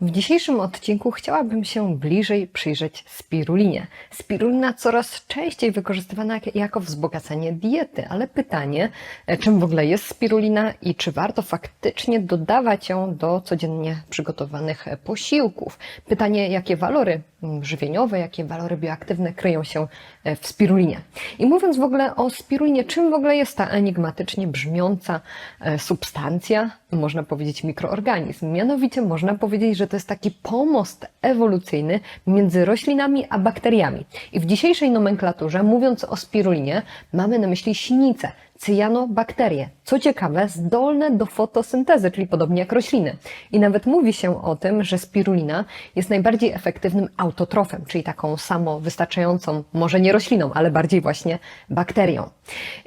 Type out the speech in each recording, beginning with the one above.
W dzisiejszym odcinku chciałabym się bliżej przyjrzeć spirulinie. Spirulina coraz częściej wykorzystywana jak- jako wzbogacenie diety, ale pytanie, e, czym w ogóle jest spirulina i czy warto faktycznie dodawać ją do codziennie przygotowanych e, posiłków? Pytanie, jakie walory żywieniowe, jakie walory bioaktywne kryją się e, w spirulinie? I mówiąc w ogóle o spirulinie, czym w ogóle jest ta enigmatycznie brzmiąca e, substancja, można powiedzieć mikroorganizm? Mianowicie można powiedzieć, że to jest taki pomost ewolucyjny między roślinami a bakteriami. I w dzisiejszej nomenklaturze, mówiąc o spirulinie, mamy na myśli sinicę, cyjanobakterie. Co ciekawe, zdolne do fotosyntezy, czyli podobnie jak rośliny. I nawet mówi się o tym, że spirulina jest najbardziej efektywnym autotrofem, czyli taką samowystarczającą, może nie rośliną, ale bardziej właśnie bakterią.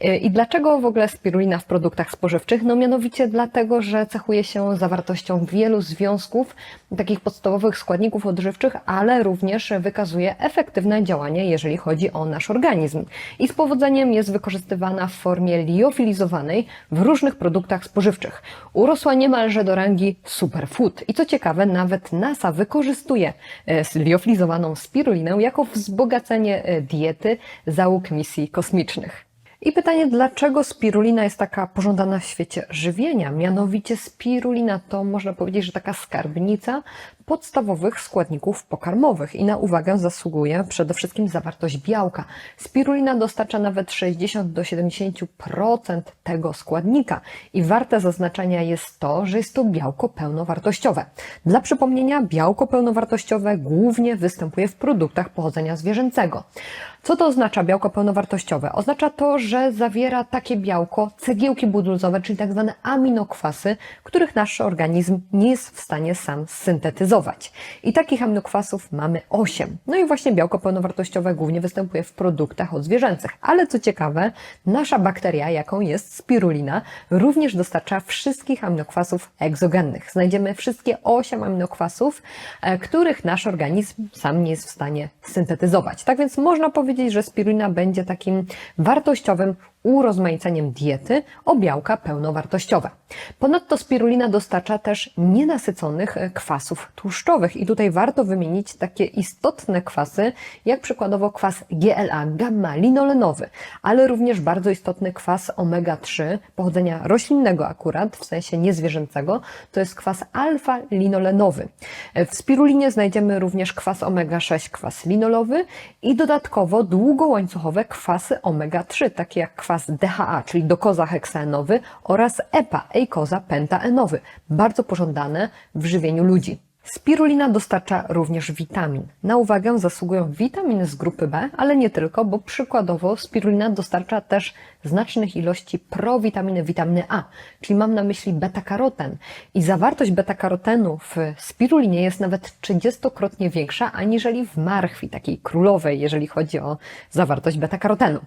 Yy, I dlaczego w ogóle spirulina w produktach spożywczych? No mianowicie dlatego, że cechuje się zawartością wielu związków, takich podstawowych składników odżywczych, ale również wykazuje efektywne działanie, jeżeli chodzi o nasz organizm. I z powodzeniem jest wykorzystywana w formie liofilizowanej w różnych produktach spożywczych. Urosła niemalże do rangi superfood. I co ciekawe, nawet NASA wykorzystuje e, liofilizowaną spirulinę jako wzbogacenie e, diety załóg misji kosmicznych. I pytanie, dlaczego spirulina jest taka pożądana w świecie żywienia? Mianowicie spirulina to można powiedzieć, że taka skarbnica podstawowych składników pokarmowych i na uwagę zasługuje przede wszystkim zawartość białka. Spirulina dostarcza nawet 60 do 70% tego składnika i warte zaznaczenia jest to, że jest to białko pełnowartościowe. Dla przypomnienia, białko pełnowartościowe głównie występuje w produktach pochodzenia zwierzęcego. Co to oznacza białko pełnowartościowe? Oznacza to, że zawiera takie białko, cegiełki budulcowe, czyli tak zwane aminokwasy, których nasz organizm nie jest w stanie sam syntetyzować. I takich aminokwasów mamy 8. No i właśnie białko pełnowartościowe głównie występuje w produktach odzwierzęcych. Ale co ciekawe, nasza bakteria, jaką jest spirulina, również dostarcza wszystkich aminokwasów egzogennych. Znajdziemy wszystkie 8 aminokwasów, e, których nasz organizm sam nie jest w stanie syntetyzować. Tak więc można powiedzieć, że spirulina będzie takim wartościowym urozmaiceniem diety o białka pełnowartościowe. Ponadto spirulina dostarcza też nienasyconych e, kwasów tłuszczowych i tutaj warto wymienić takie istotne kwasy, jak przykładowo kwas GLA, gamma-linolenowy, ale również bardzo istotny kwas omega-3 pochodzenia roślinnego akurat, w sensie niezwierzęcego, to jest kwas alfa-linolenowy. E, W spirulinie znajdziemy również kwas omega-6, kwas linolowy i dodatkowo długołańcuchowe kwasy omega-3, takie jak kwas DHA, czyli dokozaheksaenowy oraz EPA, eikoza pentaenowy, bardzo pożądane w żywieniu ludzi. Spirulina dostarcza również witamin. Na uwagę zasługują witaminy z grupy B, ale nie tylko, bo przykładowo spirulina dostarcza też znacznych ilości prowitaminy, witaminy A, czyli mam na myśli beta-karoten. I zawartość beta-karotenu w spirulinie jest nawet 30-krotnie większa aniżeli w marchwi, takiej królowej, jeżeli chodzi o zawartość beta-karotenu.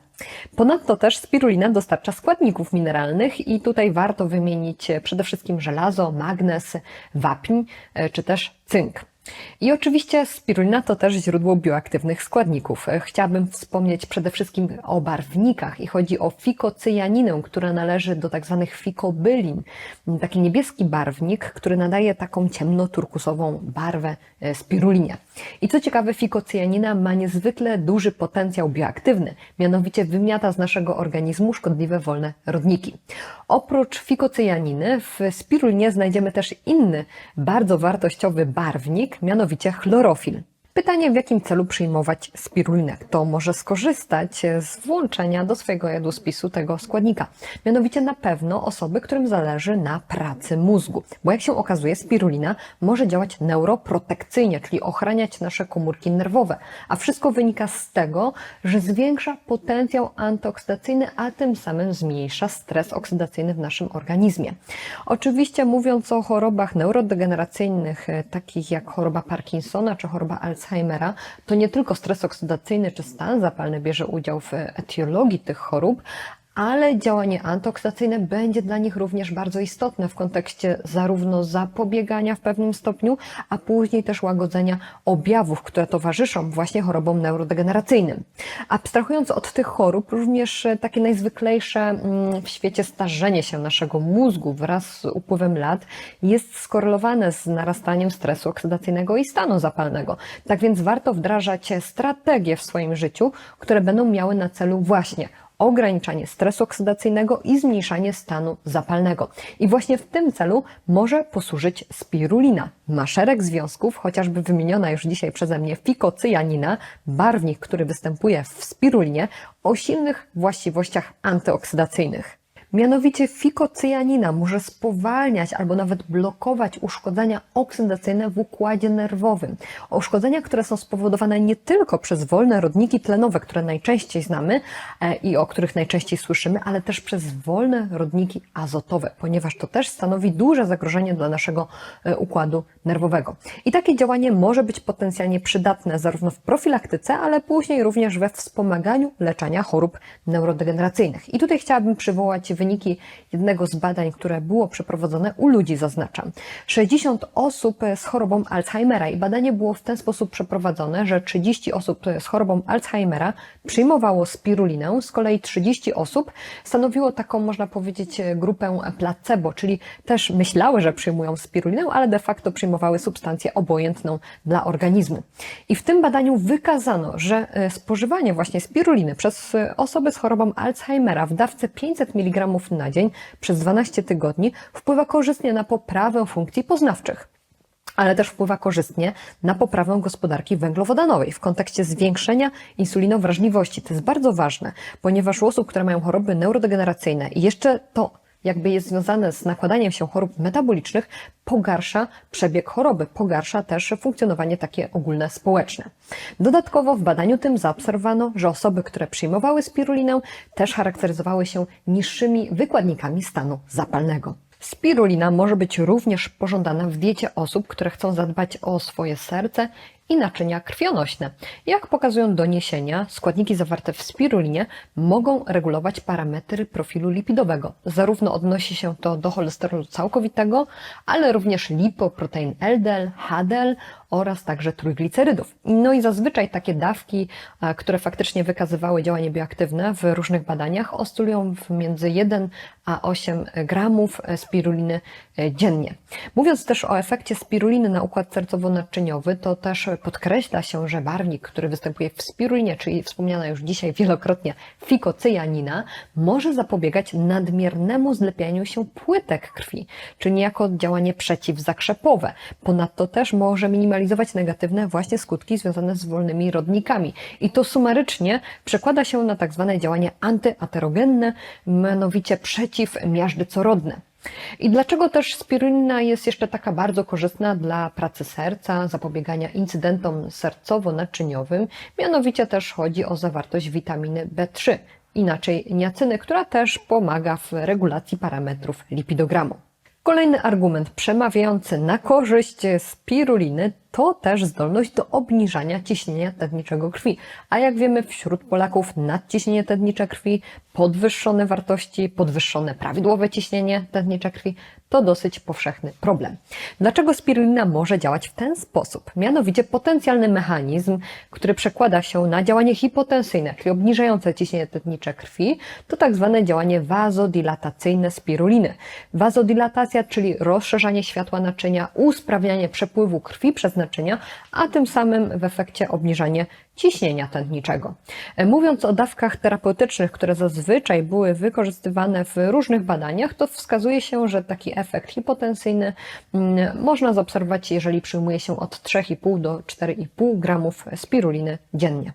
Ponadto też spirulina dostarcza składników mineralnych i tutaj warto wymienić przede wszystkim żelazo, magnez, wapń e, czy też cynk. I oczywiście spirulina to też źródło bioaktywnych składników. Chciałabym wspomnieć przede wszystkim o barwnikach i chodzi o fikocyjaninę, która należy do tak zwanych fikobylin. Taki niebieski barwnik, który nadaje taką ciemnoturkusową barwę e, spirulinie. I co ciekawe, fikocyjanina ma niezwykle duży potencjał bioaktywny, mianowicie wymiata z naszego organizmu szkodliwe wolne rodniki. Oprócz fikocyjaniny w spirulinie znajdziemy też inny, bardzo wartościowy barwnik, mianowicie chlorofil. Pytanie, w jakim celu przyjmować spirulinę? Kto może skorzystać z włączenia do swojego jadłospisu tego składnika? Mianowicie na pewno osoby, którym zależy na pracy mózgu. Bo jak się okazuje, spirulina może działać neuroprotekcyjnie, czyli ochraniać nasze komórki nerwowe. A wszystko wynika z tego, że zwiększa potencjał antyoksydacyjny, a tym samym zmniejsza stres oksydacyjny w naszym organizmie. Oczywiście mówiąc o chorobach neurodegeneracyjnych, e, takich jak choroba Parkinsona czy choroba Alzheimera, to nie tylko stres oksydacyjny czy stan zapalny bierze udział w etiologii tych chorób, ale działanie antyoksydacyjne będzie dla nich również bardzo istotne w kontekście zarówno zapobiegania w pewnym stopniu, a później też łagodzenia objawów, które towarzyszą właśnie chorobom neurodegeneracyjnym. Abstrahując od tych chorób, również takie najzwyklejsze mm, w świecie starzenie się naszego mózgu wraz z upływem lat jest skorelowane z narastaniem stresu oksydacyjnego i stanu zapalnego. Tak więc warto wdrażać strategie w swoim życiu, które będą miały na celu właśnie ograniczanie stresu oksydacyjnego i zmniejszanie stanu zapalnego. I właśnie w tym celu może posłużyć spirulina. Ma szereg związków, chociażby wymieniona już dzisiaj przeze mnie fikocyjanina, barwnik, który występuje w spirulinie, o silnych właściwościach antyoksydacyjnych. Mianowicie fikocyjanina może spowalniać albo nawet blokować uszkodzenia oksydacyjne w układzie nerwowym. Uszkodzenia, które są spowodowane nie tylko przez wolne rodniki tlenowe, które najczęściej znamy e, i o których najczęściej słyszymy, ale też przez wolne rodniki azotowe, ponieważ to też stanowi duże zagrożenie dla naszego e, układu nerwowego. I takie działanie może być potencjalnie przydatne zarówno w profilaktyce, ale później również we wspomaganiu leczenia chorób neurodegeneracyjnych. I tutaj chciałabym przywołać wyniki jednego z badań, które było przeprowadzone u ludzi, zaznaczam. 60 osób z chorobą Alzheimera i badanie było w ten sposób przeprowadzone, że 30 osób z chorobą Alzheimera przyjmowało spirulinę, z kolei 30 osób stanowiło taką, można powiedzieć, grupę placebo, czyli też myślały, że przyjmują spirulinę, ale de facto przyjmowały substancję obojętną dla organizmu. I w tym badaniu wykazano, że e, spożywanie właśnie spiruliny przez e, osoby z chorobą Alzheimera w dawce 500 mg na dzień przez 12 tygodni wpływa korzystnie na poprawę funkcji poznawczych ale też wpływa korzystnie na poprawę gospodarki węglowodanowej w kontekście zwiększenia insulinowrażliwości. To jest bardzo ważne, ponieważ u osób, które mają choroby neurodegeneracyjne i jeszcze to jakby jest związane z nakładaniem się chorób metabolicznych, pogarsza przebieg choroby, pogarsza też funkcjonowanie takie ogólne społeczne. Dodatkowo w badaniu tym zaobserwowano, że osoby, które przyjmowały spirulinę, też charakteryzowały się niższymi wykładnikami stanu zapalnego. Spirulina może być również pożądana w diecie osób, które chcą zadbać o swoje serce i naczynia krwionośne. Jak pokazują doniesienia, składniki zawarte w spirulinie mogą regulować parametry profilu lipidowego. Zarówno odnosi się to do cholesterolu całkowitego, ale również lipoprotein LDL, HDL oraz także trójglicerydów. No i zazwyczaj takie dawki, e, które faktycznie wykazywały działanie bioaktywne w różnych badaniach, oscylują między 1 a 8 gramów spiruliny e, dziennie. Mówiąc też o efekcie spiruliny na układ sercowo-naczyniowy, to też podkreśla się, że barwnik, który występuje w spirulinie, czyli wspomniana już dzisiaj wielokrotnie fikocyjanina, może zapobiegać nadmiernemu zlepianiu się płytek krwi, czyli niejako działanie przeciwzakrzepowe. Ponadto też może minimalizować negatywne właśnie skutki związane z wolnymi rodnikami. I to sumarycznie przekłada się na tak zwane działanie antyaterogenne, mianowicie przeciwmiażdżycorodne. I dlaczego też spirulina jest jeszcze taka bardzo korzystna dla pracy serca, zapobiegania incydentom sercowo-naczyniowym? Mianowicie też chodzi o zawartość witaminy B3, inaczej niacyny, która też pomaga w regulacji parametrów lipidogramu. Kolejny argument przemawiający na korzyść spiruliny to też zdolność do obniżania ciśnienia tętniczego krwi. A jak wiemy, wśród Polaków nadciśnienie tętnicze krwi, podwyższone wartości, podwyższone prawidłowe ciśnienie tętnicze krwi to dosyć powszechny problem. Dlaczego spirulina może działać w ten sposób? Mianowicie potencjalny mechanizm, który przekłada się na działanie hipotensyjne, czyli obniżające ciśnienie tętnicze krwi, to tak zwane działanie wazodilatacyjne spiruliny. Wazodilatacja, czyli rozszerzanie światła naczynia, usprawnianie przepływu krwi przez a tym samym w efekcie obniżanie ciśnienia tętniczego. E, mówiąc o dawkach terapeutycznych, które zazwyczaj były wykorzystywane w różnych badaniach, to wskazuje się, że taki efekt hipotensyjny mm, można zaobserwować, jeżeli przyjmuje się od 3,5 do 4,5 gramów spiruliny dziennie.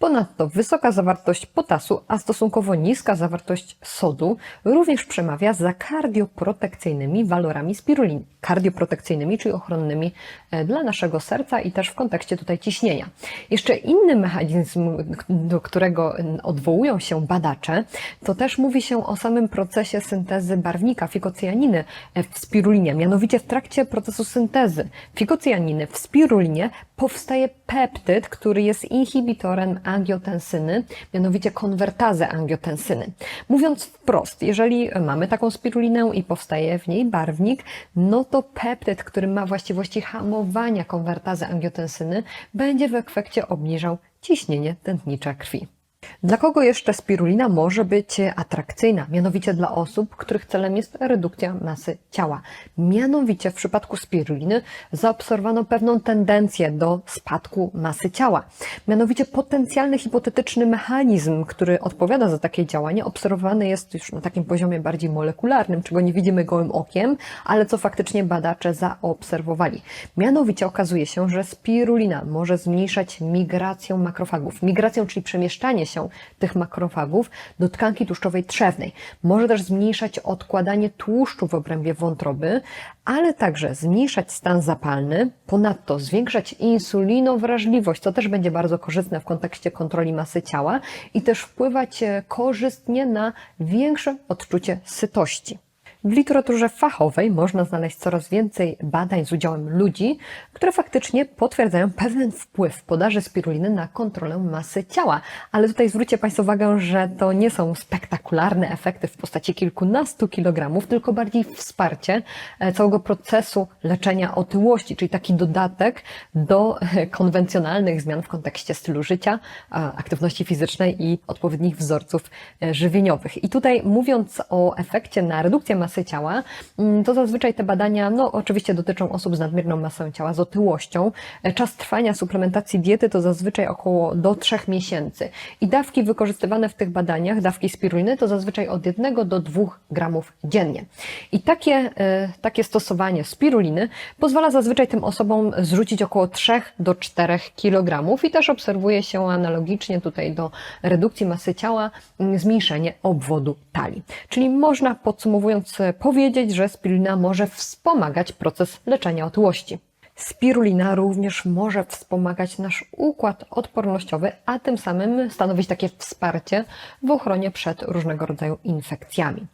Ponadto wysoka zawartość potasu, a stosunkowo niska zawartość sodu również przemawia za kardioprotekcyjnymi walorami spiruliny. Kardioprotekcyjnymi, czyli ochronnymi e, dla naszego serca i też w kontekście tutaj ciśnienia. Jeszcze inny mechanizm, do którego odwołują się badacze, to też mówi się o samym procesie syntezy barwnika fikocyjaniny w spirulinie. Mianowicie w trakcie procesu syntezy fikocyjaniny w spirulinie powstaje peptyd, który jest inhibitorem angiotensyny, mianowicie konwertazę angiotensyny. Mówiąc wprost, jeżeli mamy taką spirulinę i powstaje w niej barwnik, no to peptyd, który ma właściwości hamowania konwertazy angiotensyny, będzie w efekcie obniżał ciśnienie tętnicze krwi. Dla kogo jeszcze spirulina może być atrakcyjna? Mianowicie dla osób, których celem jest redukcja masy ciała. Mianowicie w przypadku spiruliny zaobserwowano pewną tendencję do spadku masy ciała. Mianowicie potencjalny hipotetyczny mechanizm, który odpowiada za takie działanie, obserwowany jest już na takim poziomie bardziej molekularnym, czego nie widzimy gołym okiem, ale co faktycznie badacze zaobserwowali. Mianowicie okazuje się, że spirulina może zmniejszać migrację makrofagów. Migrację, czyli przemieszczanie się tych makrofagów do tkanki tłuszczowej trzewnej. Może też zmniejszać odkładanie tłuszczu w obrębie wątroby, ale także zmniejszać stan zapalny, ponadto zwiększać insulinowrażliwość, co też będzie bardzo korzystne w kontekście kontroli masy ciała i też wpływać e, korzystnie na większe odczucie sytości. W literaturze fachowej można znaleźć coraz więcej badań z udziałem ludzi, które faktycznie potwierdzają pewien wpływ podaży spiruliny na kontrolę masy ciała. Ale tutaj zwróćcie Państwo uwagę, że to nie są spektakularne efekty w postaci kilkunastu kilogramów, tylko bardziej wsparcie e, całego procesu leczenia otyłości, czyli taki dodatek do e, konwencjonalnych zmian w kontekście stylu życia, aktywności fizycznej i odpowiednich wzorców e, żywieniowych. I tutaj mówiąc o efekcie na redukcję masy masy ciała, mm, to zazwyczaj te badania, no oczywiście dotyczą osób z nadmierną masą ciała, z otyłością. Czas trwania suplementacji diety to zazwyczaj około do 3 miesięcy. I dawki wykorzystywane w tych badaniach, dawki spiruliny, to zazwyczaj od 1 do 2 gramów dziennie. I takie, e, takie stosowanie spiruliny pozwala zazwyczaj tym osobom zrzucić około 3 do 4 kg i też obserwuje się analogicznie tutaj do redukcji masy ciała mm, zmniejszenie obwodu talii. Czyli można podsumowując powiedzieć, że spirulina może wspomagać proces leczenia otyłości. Spirulina również może wspomagać nasz układ odpornościowy, a tym samym stanowić takie wsparcie w ochronie przed różnego rodzaju infekcjami.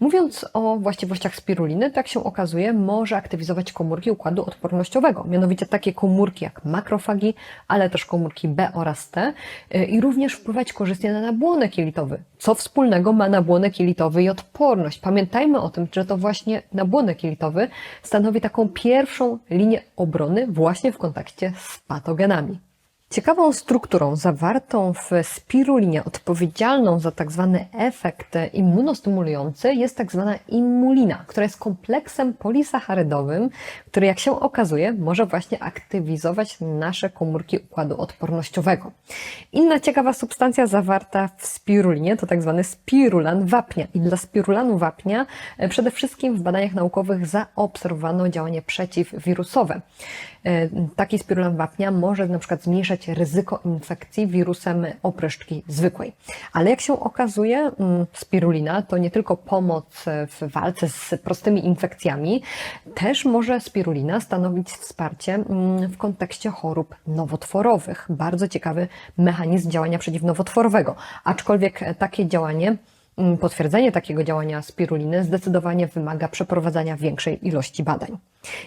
Mówiąc o właściwościach spiruliny, tak się okazuje, może aktywizować komórki układu odpornościowego, mianowicie takie komórki jak makrofagi, ale też komórki B oraz T y, i również wpływać korzystnie na nabłonek jelitowy. Co wspólnego ma nabłonek jelitowy i odporność? Pamiętajmy o tym, że to właśnie nabłonek jelitowy stanowi taką pierwszą linię obrony właśnie w kontakcie z patogenami. Ciekawą strukturą zawartą w spirulinie odpowiedzialną za tak zwany efekt immunostymulujący jest tak zwana immulina, która jest kompleksem polisacharydowym, który jak się okazuje może właśnie aktywizować nasze komórki układu odpornościowego. Inna ciekawa substancja zawarta w spirulinie to tak zwany spirulan wapnia i dla spirulanu wapnia e, przede wszystkim w badaniach naukowych zaobserwowano działanie przeciwwirusowe. E, taki spirulan wapnia może na przykład zmniejszać ryzyko infekcji wirusem opryszczki zwykłej. Ale jak się okazuje, mm, spirulina to nie tylko pomoc w walce z prostymi infekcjami, też może spirulina stanowić wsparcie mm, w kontekście chorób nowotworowych. Bardzo ciekawy mechanizm działania przeciwnowotworowego. Aczkolwiek takie działanie Potwierdzenie takiego działania spiruliny zdecydowanie wymaga przeprowadzania większej ilości badań.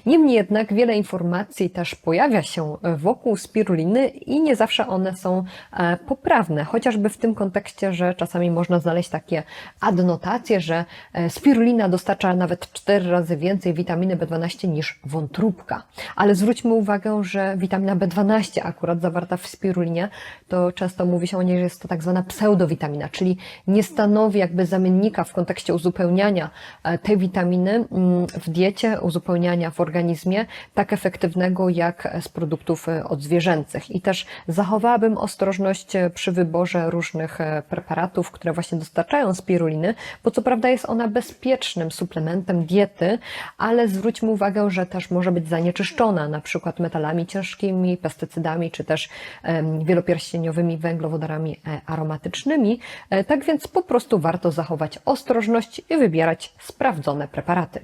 Niemniej jednak wiele informacji też pojawia się wokół spiruliny i nie zawsze one są e, poprawne, chociażby w tym kontekście, że czasami można znaleźć takie adnotacje, że e, spirulina dostarcza nawet 4 razy więcej witaminy B12 niż wątróbka. Ale zwróćmy uwagę, że witamina B12 akurat zawarta w spirulinie, to często mówi się o niej, że jest to tak zwana pseudowitamina, czyli nie stanowi jakby zamiennika w kontekście uzupełniania e, tej witaminy mm, w diecie, uzupełniania w organizmie, tak efektywnego jak z produktów e, odzwierzęcych. I też zachowałabym ostrożność e, przy wyborze różnych preparatów, które właśnie dostarczają spiruliny, bo co prawda jest ona bezpiecznym suplementem diety, ale zwróćmy uwagę, że też może być zanieczyszczona na przykład metalami ciężkimi, pestycydami, czy też wielopierścieniowymi węglowodarami aromatycznymi. Tak więc po prostu warto zachować ostrożność i wybierać sprawdzone preparaty.